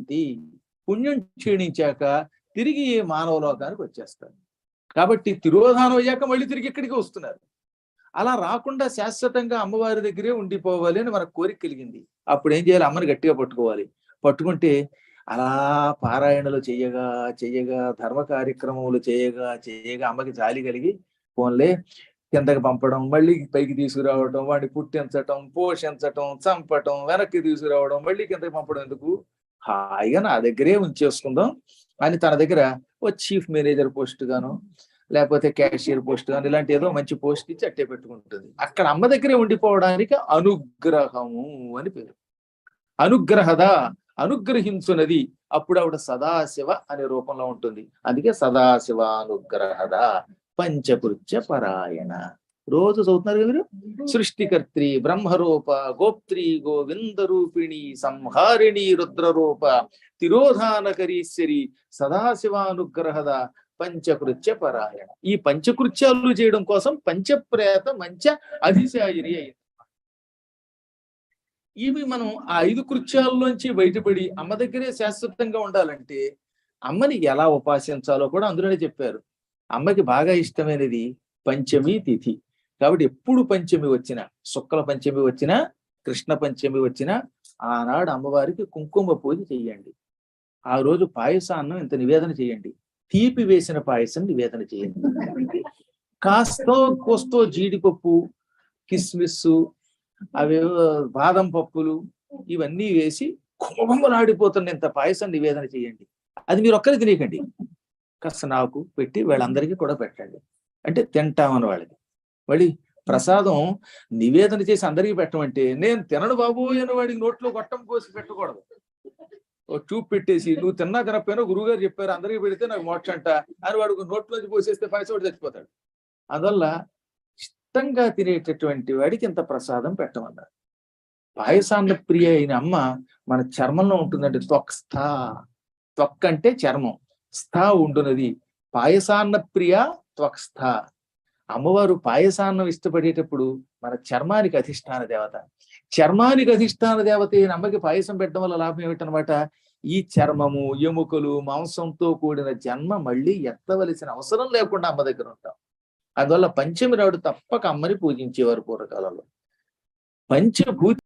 గచ్చంతి పుణ్యం క్షీణించాక తిరిగి మానవ లోకానికి వచ్చేస్తారు. కాబట్టి తిరోధానం అయ్యాక మళ్ళీ తిరిగి ఇక్కడికి వస్తున్నారు? అలా రాకుండా శాశ్వతంగా అమ్మవారి దగ్గరే ఉండిపోవాలి అని మనకు కోరిక కలిగింది. అప్పుడు ఏం చేయాలి? అమ్మని గట్టిగా పట్టుకోవాలి. పట్టుకుంటే అలా పారాయణలు చేయగా చేయగా ధర్మ కార్యక్రమములు చేయగా చేయగా అమ్మకి జాలి కలిగి ఫోన్లే కిందకి పంపడం మళ్ళీ పైకి తీసుకురావడం వాడిని పుట్టించటం పోషించటం చంపటం వెనక్కి తీసుకురావడం మళ్ళీ కిందకి పంపడం ఎందుకు? హాయిగా నా దగ్గరే ఉంచేసుకుందాం. అని తన దగ్గర ఓ చీఫ్ మేనేజర్ పోస్ట్ గాను లేకపోతే క్యాషియర్ పోస్ట్ గాను ఇలాంటి ఏదో మంచి పోస్ట్ ఇచ్చి అట్టే పెట్టుకుంటుంది. అక్కడ అమ్మ దగ్గరే ఉండిపోవడానికి అనుగ్రహము అని పేరు. అనుగ్రహద అనుగ్రహించున్నది అప్పుడు ఆవిడ సదాశివ అనే రూపంలో ఉంటుంది. అందుకే సదాశివ అనుగ్రహద పంచకృత్య పరాయణ. రోజు చదువుతున్నారు కదా మీరు? సృష్టికర్త్రి బ్రహ్మరూప గోప్త్రి గోవింద రూపిణి సంహారిణి రుద్రరూప తిరోధానకరీశ్వరి సదాశివానుగ్రహద పంచకృత్య పరాయణ ఈ పంచకృత్యాలు చేయడం కోసం పంచప్రేత మంచ అధిశాయిరి అయింది ఇవి మనం ఆ ఐదు కృత్యాల్లోంచి బయటపడి అమ్మ దగ్గరే శాశ్వతంగా ఉండాలంటే అమ్మని ఎలా ఉపాసించాలో కూడా అందులోనే చెప్పారు. అమ్మకి బాగా ఇష్టమైనది పంచమి తిథి. కాబట్టి ఎప్పుడు పంచమి వచ్చినా శుక్ల పంచమి వచ్చినా కృష్ణ పంచమి వచ్చినా ఆనాడు అమ్మవారికి కుంకుమ పూజ చెయ్యండి ఆ రోజు పాయసాన్నం ఇంత నివేదన చేయండి. తీపి వేసిన పాయసం నివేదన చేయండి. కాస్తో కోస్తో జీడిపప్పు కిస్మిస్ అవేవో బాదం పప్పులు ఇవన్నీ వేసి కుమకుమలాడిపోతున్న ఇంత పాయసం నివేదన చేయండి. అది మీరు ఒక్కరికి తినేయకండి. కాస్త నాకు పెట్టి వీళ్ళందరికీ కూడా పెట్టండి. అంటే తింటామని వాళ్ళకి. మళ్ళీ ప్రసాదం నివేదన చేసి అందరికీ పెట్టమంటే నేను తినడు బాబు అని వాడికి నోట్లో గొట్టం కోసి పెట్టకూడదు. ఓ ట్యూబ్ పెట్టేసి నువ్వు తిన్నా తినపోయినా గురువుగారు చెప్పారు అందరికీ పెడితే నాకు మోక్ష అంట అని వాడు నోట్లోంచి పోసేస్తే పాయసం చచ్చిపోతాడు. అందువల్ల ఇష్టంగా తినేటటువంటి వాడికి ఇంత ప్రసాదం పెట్టమన్నారు. పాయసాన్న ప్రియ అయిన అమ్మ మన చర్మంలో ఉంటుందంటే త్వక్ స్థా. త్వక్ అంటే చర్మం స్థా ఉంటున్నది పాయసాన్న ప్రియ త్వక్ స్థా. అమ్మవారు పాయసాన్నం ఇష్టపడేటప్పుడు మన చర్మానికి అధిష్టాన దేవత. చర్మానికి అధిష్టాన దేవత అయిన అమ్మకి పాయసం పెట్టడం వల్ల లాభం ఏమిటనమాట ఈ చర్మము ఎముకలు మాంసంతో కూడిన జన్మ మళ్ళీ ఎత్తవలసిన అవసరం లేకుండా అమ్మ దగ్గర ఉంటాం. అందువల్ల పంచమి నాడు తప్పక అమ్మని పూజించేవారు పూర్వకాలంలో. పంచభూతి